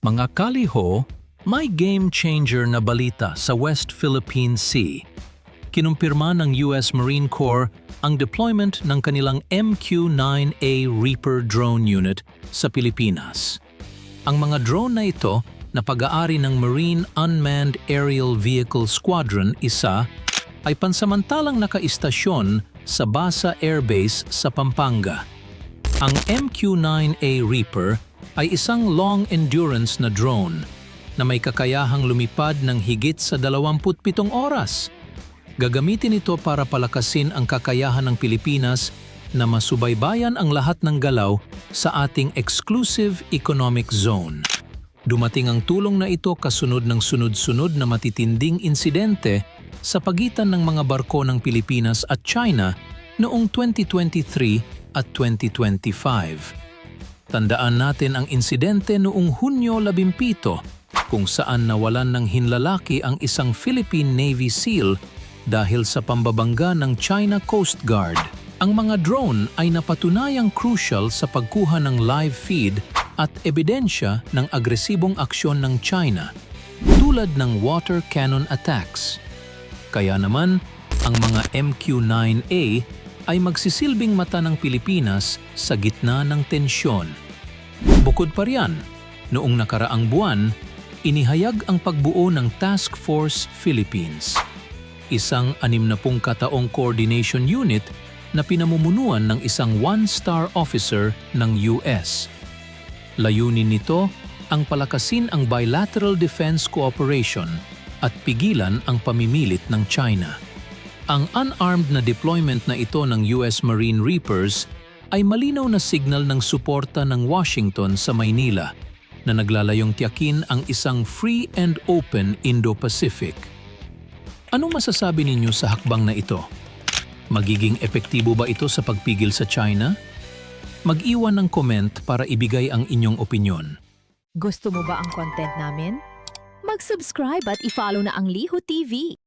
Mga kaliho, may game changer na balita sa West Philippine Sea. Kinumpirma ng US Marine Corps ang deployment ng kanilang MQ-9A Reaper drone unit sa Pilipinas. Ang mga drone na ito na pag-aari ng Marine Unmanned Aerial Vehicle Squadron isa ay pansamantalang nakaistasyon sa Basa Air Base sa Pampanga. Ang MQ-9A Reaper ay isang long-endurance na drone na may kakayahang lumipad ng higit sa 27 oras. Gagamitin ito para palakasin ang kakayahan ng Pilipinas na masubaybayan ang lahat ng galaw sa ating exclusive economic zone. Dumating ang tulong na ito kasunod ng sunod-sunod na matitinding insidente sa pagitan ng mga barko ng Pilipinas at China noong 2023 at 2025. Tandaan natin ang insidente noong Hunyo 17 kung saan nawalan ng hinlalaki ang isang Philippine Navy SEAL dahil sa pambabangga ng China Coast Guard. Ang mga drone ay napatunayang crucial sa pagkuha ng live feed at ebidensya ng agresibong aksyon ng China tulad ng water cannon attacks. Kaya naman, ang mga MQ-9A ay magsisilbing mata ng Pilipinas sa gitna ng tensyon. Bukod pa riyan, noong nakaraang buwan, inihayag ang pagbuo ng Task Force Philippines, isang 60 kataong coordination unit na pinamumunuan ng isang one-star officer ng US. Layunin nito ang palakasin ang bilateral defense cooperation at pigilan ang pamimilit ng China. Ang unarmed na deployment na ito ng US Marine Reapers ay malinaw na signal ng suporta ng Washington sa Maynila na naglalayong tiyakin ang isang free and open Indo-Pacific. Ano masasabi ninyo sa hakbang na ito? Magiging epektibo ba ito sa pagpigil sa China? Mag-iwan ng comment para ibigay ang inyong opinyon. Gusto mo ba ang content namin? Mag-subscribe at i-follow na ang Liho TV.